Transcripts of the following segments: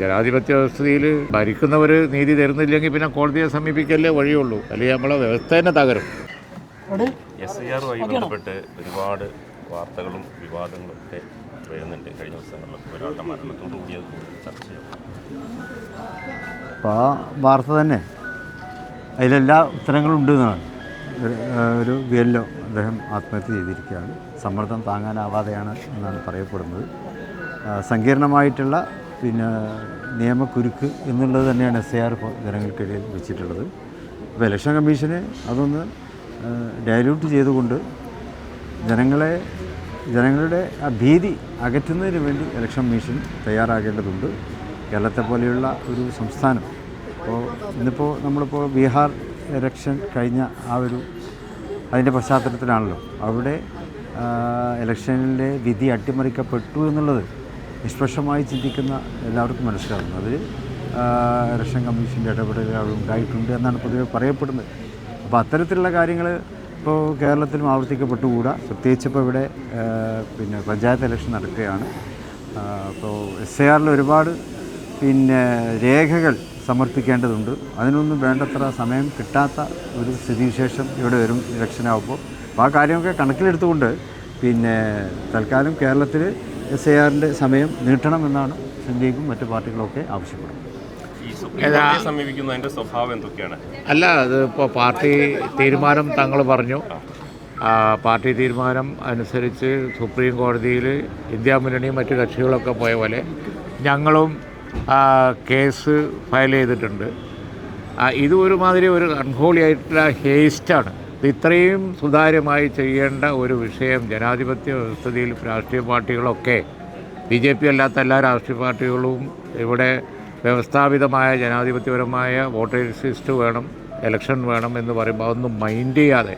ജനാധിപത്യ വ്യവസ്ഥയിൽ ഭരിക്കുന്നവർ നീതി തരുന്നില്ലെങ്കിൽ പിന്നെ കോടതിയെ സമീപിക്കല്ലേ വഴിയുള്ളൂ. അല്ലെങ്കിൽ നമ്മളെ വ്യവസ്ഥ തന്നെ തകരും. എസ് ഐ ആറുമായി ബന്ധപ്പെട്ട് ഒരുപാട് വാർത്തകളും വിവാദങ്ങളും ഒക്കെ വരുന്നുണ്ട്. കഴിഞ്ഞ ദിവസങ്ങളിലൊക്കെ ഒരാളുടെ മരണത്തോടുകൂടി അത് ചർച്ച ചെയ്യും അപ്പോൾ ആ വാർത്ത തന്നെ. അതിലെല്ലാ ഉത്തരങ്ങളും ഉണ്ട് എന്നാണ്. ഒരു- ഒരു വി എൽ ഒ അദ്ദേഹം ആത്മഹത്യ ചെയ്തിരിക്കുകയാണ്. സമ്മർദ്ദം താങ്ങാനാവാതെയാണ് എന്നാണ് പറയപ്പെടുന്നത്. സങ്കീർണമായിട്ടുള്ള പിന്നെ നിയമക്കുരുക്ക് എന്നുള്ളത് തന്നെയാണ് എസ് ആർ ജനങ്ങൾക്കിടയിൽ വെച്ചിട്ടുള്ളത്. അപ്പോൾ ഇലക്ഷൻ കമ്മീഷന് അതൊന്ന് ഡയല്യൂട്ട് ചെയ്തുകൊണ്ട് ജനങ്ങളെ ജനങ്ങളുടെ ആ ഭീതി അകറ്റുന്നതിന് വേണ്ടി ഇലക്ഷൻ കമ്മീഷൻ തയ്യാറാകേണ്ടതുണ്ട്. കേരളത്തെ പോലെയുള്ള ഒരു സംസ്ഥാനം. ഇപ്പോൾ ഇന്നിപ്പോൾ നമ്മളിപ്പോൾ ബീഹാർ ഇലക്ഷൻ കഴിഞ്ഞ ആ ഒരു അതിന്റെ പശ്ചാത്തലത്തിലാണല്ലോ. അവിടെ ഇലക്ഷനിലെ വിധി അട്ടിമറിക്കപ്പെട്ടു എന്നുള്ളത് നിഷ്പക്ഷമായി ചിന്തിക്കുന്ന എല്ലാവർക്കും മനസ്സിലാകുന്നു അതിൽ ഇലക്ഷൻ കമ്മീഷന്റെ ഇടപെടലുകൾ ഉണ്ടായിട്ടുണ്ട് എന്നാണ് പൊതുവെ പറയപ്പെടുന്നത്. അപ്പോൾ അത്തരത്തിലുള്ള കാര്യങ്ങൾ ഇപ്പോൾ കേരളത്തിലും ആവർത്തിക്കപ്പെട്ടുകൂടാ. പ്രത്യേകിച്ച് ഇപ്പോൾ ഇവിടെ പിന്നെ പഞ്ചായത്ത് ഇലക്ഷൻ നടക്കുകയാണ്. അപ്പോൾ എസ് എ ആറിൽ ഒരുപാട് പിന്നെ രേഖകൾ സമർപ്പിക്കേണ്ടതുണ്ട്. അതിനൊന്നും വേണ്ടത്ര സമയം കിട്ടാത്ത ഒരു സ്ഥിതിവിശേഷം ഇവിടെ വരും ഇലക്ഷനാകുമ്പോൾ അപ്പോൾ ആ കാര്യമൊക്കെ കണക്കിലെടുത്തുകൊണ്ട് പിന്നെ തൽക്കാലം കേരളത്തിൽ എസ് എ ആറിന്റെ സമയം നീട്ടണമെന്നാണ് സിന്ധ്യക്കും മറ്റു പാർട്ടികളൊക്കെ ആവശ്യപ്പെടുന്നത്. സമീപിക്കുന്നതിന്റെ സ്വഭാവം എന്തൊക്കെയാണ്? അല്ല അത് ഇപ്പോൾ പാർട്ടി തീരുമാനം തങ്ങൾ പറഞ്ഞു. പാർട്ടി തീരുമാനം അനുസരിച്ച് സുപ്രീം കോടതിയിൽ ഇന്ത്യ മുന്നണിയും മറ്റു കക്ഷികളൊക്കെ പോയ പോലെ ഞങ്ങളും കേസ് ഫയൽ ചെയ്തിട്ടുണ്ട്. ഇത് ഒരുമാതിരി ഒരു അൺഹോളി ആയിട്ടുള്ള ഹേസ്റ്റാണ് ഇത്രയും സുതാര്യമായി ചെയ്യേണ്ട ഒരു വിഷയം ജനാധിപത്യ വ്യവസ്ഥയിൽ രാഷ്ട്രീയ പാർട്ടികളൊക്കെ ബി ജെ പി അല്ലാത്ത എല്ലാ രാഷ്ട്രീയ പാർട്ടികളും ഇവിടെ വ്യവസ്ഥാപിതമായ ജനാധിപത്യപരമായ വോട്ടേഴ്സ് ലിസ്റ്റ് വേണം ഇലക്ഷൻ വേണം എന്ന് പറയുമ്പോൾ അതൊന്നും മൈൻഡ് ചെയ്യാതെ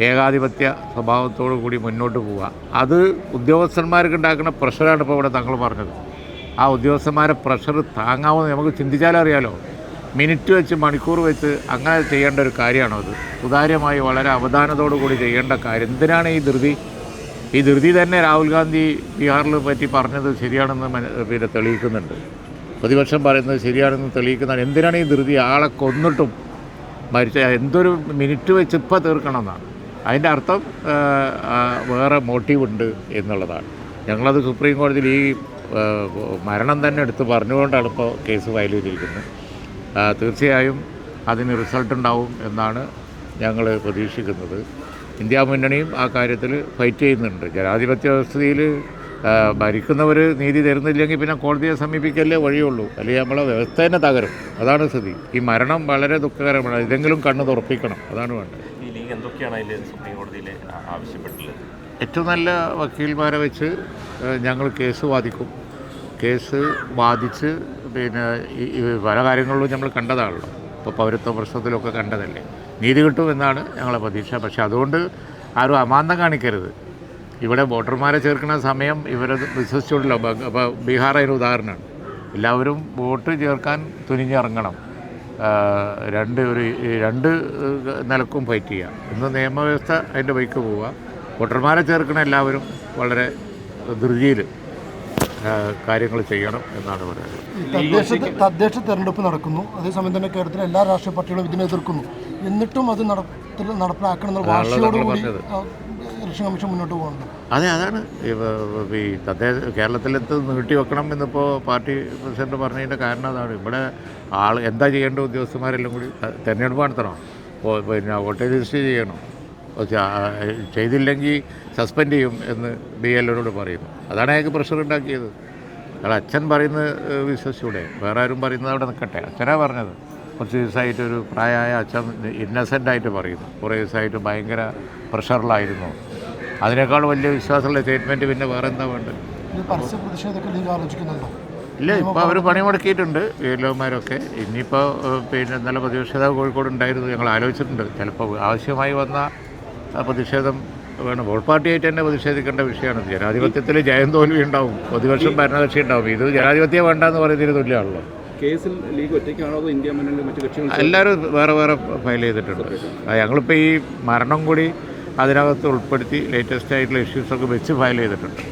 ഏകാധിപത്യ സ്വഭാവത്തോടു കൂടി മുന്നോട്ട് പോവുക. അത് ഉദ്യോഗസ്ഥന്മാർക്ക് ഉണ്ടാക്കുന്ന പ്രഷറാണ് ഇപ്പോൾ ഇവിടെ തങ്ങൾ പറഞ്ഞത്. ആ ഉദ്യോഗസ്ഥന്മാരെ പ്രഷർ താങ്ങാവുന്ന നമുക്ക് ചിന്തിച്ചാലറിയാലോ? മിനിറ്റ് വെച്ച് മണിക്കൂർ വെച്ച് അങ്ങനെ ചെയ്യേണ്ട ഒരു കാര്യമാണോ അത്? സുതാര്യമായി വളരെ അവധാനത്തോടു കൂടി ചെയ്യേണ്ട കാര്യം. എന്തിനാണ് ഈ ധൃതി? ഈ ധൃതി തന്നെ രാഹുൽ ഗാന്ധി ബീഹാറിൽ പറ്റി പറഞ്ഞത് ശരിയാണെന്ന് പിന്നെ തെളിയിക്കുന്നുണ്ട്. പ്രതിപക്ഷം പറയുന്നത് ശരിയാണെന്ന് തെളിയിക്കുന്നതാണ്. എന്തിനാണ് ഈ ധൃതി? ആളെ കൊന്നിട്ടും മരിച്ച എന്തൊരു മിനിറ്റ് വെച്ച് ഇപ്പോൾ തീർക്കണം എന്നാണ് അതിന്റെ അർത്ഥം വേറെ മോട്ടീവ് ഉണ്ട് എന്നുള്ളതാണ്. ഞങ്ങളത് സുപ്രീം കോടതിയിൽ ഈ മരണം തന്നെ എടുത്ത് പറഞ്ഞുകൊണ്ടാണ് ഇപ്പോൾ കേസ് ഫയൽ ചെയ്തിരിക്കുന്നത്. തീർച്ചയായും അതിന് റിസൾട്ട് ഉണ്ടാവും എന്നാണ് ഞങ്ങൾ പ്രതീക്ഷിക്കുന്നത്. ഇന്ത്യ മുന്നണിയും ആ കാര്യത്തിൽ ഫൈറ്റ് ചെയ്യുന്നുണ്ട്. ജനാധിപത്യ വ്യവസ്ഥയിൽ ഭരിക്കുന്നവർ നീതി തരുന്നില്ലെങ്കിൽ പിന്നെ കോടതിയെ സമീപിക്കല്ലേ വഴിയുള്ളൂ. അല്ലെങ്കിൽ നമ്മളെ വ്യവസ്ഥ തന്നെ തകരും. അതാണ് സ്ഥിതി. ഈ മരണം വളരെ ദുഃഖകരമാണ്. ഇതെങ്കിലും കണ്ണ് തുറപ്പിക്കണം. അതാണ് വേണ്ടത്. എന്തൊക്കെയാണ് അതിൽ സുപ്രീം കോടതിയിൽ ആവശ്യപ്പെട്ടുള്ളത് ഏറ്റവും നല്ല വക്കീൽമാരെ വെച്ച് ഞങ്ങൾ കേസ് വാദിക്കും. കേസ് വാദിച്ച് പിന്നെ ഈ- പല കാര്യങ്ങളിലും നമ്മൾ കണ്ടതാണല്ലോ. ഇപ്പോൾ പൗരത്വ പ്രശ്നത്തിലൊക്കെ കണ്ടതല്ലേ. നീതി കിട്ടുമെന്നാണ് ഞങ്ങളെ പ്രതീക്ഷ. പക്ഷേ അതുകൊണ്ട് ആരും അമാന്തം കാണിക്കരുത്. ഇവിടെ വോട്ടർമാരെ ചേർക്കുന്ന സമയം ഇവരെ വിശ്വസിച്ചുകൊണ്ടല്ലോ അപ്പോൾ ബീഹാർ അതിന് ഉദാഹരണമാണ്. എല്ലാവരും വോട്ട് ചേർക്കാൻ തുനിഞ്ഞിറങ്ങണം. രണ്ട് ഒരു രണ്ട് നിലക്കും ഫൈറ്റ് ചെയ്യുക ഇന്ന് നിയമവ്യവസ്ഥ അതിന്റെ വൈക്ക് പോവുക. വോട്ടർമാരെ ചേർക്കുന്ന എല്ലാവരും വളരെ ധൃതിയിൽ കാര്യങ്ങൾ ചെയ്യണം എന്നാണ് പറയുന്നത്. തദ്ദേശ തെരഞ്ഞെടുപ്പ് നടക്കുന്നു. അതേസമയം തന്നെ കേരളത്തിലെ എല്ലാ രാഷ്ട്രീയ പാർട്ടികളും ഇതിനെ എതിർക്കുന്നു. എന്നിട്ടും അത് നടത്തിൽ നടപ്പിലാക്കണം വാശിയോടുകൂടി ഇലക്ഷൻ കമ്മീഷൻ മുന്നോട്ട് പോകുന്നുണ്ട് അതെ അതാണ്. ഈ തദ്ദേശ കേരളത്തിലെത്ത് നീട്ടി വെക്കണം എന്നിപ്പോൾ പാർട്ടി പ്രസിഡന്റ് പറഞ്ഞതിന്റെ കാരണം അതാണ്. ഇവിടെ ആൾ എന്താ ചെയ്യേണ്ട ഉദ്യോഗസ്ഥന്മാരെല്ലാം കൂടി തിരഞ്ഞെടുപ്പ് നടത്തണം. പിന്നെ വോട്ടേജ് രജിസ്റ്റർ ചെയ്യണം. ചെയ്തില്ലെങ്കിൽ സസ്പെൻഡ് ചെയ്യും എന്ന് ബി എല്ലോട് പറയുന്നു. അതാണ് അയാൾക്ക് പ്രഷർ ഉണ്ടാക്കിയത്. അയാൾ അച്ഛൻ പറയുന്നത് വിശ്വസിച്ചൂടെ. വേറെ ആരും പറയുന്നത് അവിടെ നിൽക്കട്ടെ. അച്ഛനാ പറഞ്ഞത്. കുറച്ച് ദിവസമായിട്ട് ഒരു പ്രായമായ അച്ഛൻ ഇന്നസെന്റ് ആയിട്ട് പറയുന്നു. കുറേ ദിവസമായിട്ട് ഭയങ്കര പ്രഷറിലായിരുന്നു അതിനേക്കാൾ വലിയ വിശ്വാസമുള്ള സ്റ്റേറ്റ്മെന്റ് പിന്നെ വേറെ എന്താ വേണ്ടത്? ഇല്ല ഇപ്പോൾ അവർ പണി മുടക്കിയിട്ടുണ്ട് വീരലോകന്മാരൊക്കെ ഇനിയിപ്പോൾ പിന്നെ നല്ല പ്രതിഷേധം കോഴിക്കോട് ഉണ്ടായിരുന്നു ഞങ്ങൾ ആലോചിച്ചിട്ടുണ്ട്. ചിലപ്പോൾ ആവശ്യമായി വന്ന പ്രതിഷേധം വേണം. ഓൾ പാർട്ടിയായിട്ട് തന്നെ പ്രതിഷേധിക്കേണ്ട വിഷയമാണ്. ജനാധിപത്യത്തിൽ ജയം തോൽവി ഉണ്ടാവും പ്രതിപക്ഷം ഭരണകക്ഷി ഉണ്ടാവും. ഇത് ജനാധിപത്യം വേണ്ടെന്ന് പറയുന്നതിന് തുല്യമാണല്ലോ. കേസിൽ ലീഗ് ഒറ്റയ്ക്കാണോ അതോ ഇന്ത്യ മുന്നണി മറ്റു കക്ഷികൾ എല്ലാവരും വേറെ വേറെ ഫയൽ ചെയ്തിട്ടുണ്ട്. ഞങ്ങളിപ്പോൾ ഈ മരണം കൂടി അതിനകത്ത് ഉൾപ്പെടുത്തി ലേറ്റസ്റ്റ് ആയിട്ടുള്ള ഇഷ്യൂസൊക്കെ വെച്ച് ഫയൽ ചെയ്തിട്ടുണ്ട്.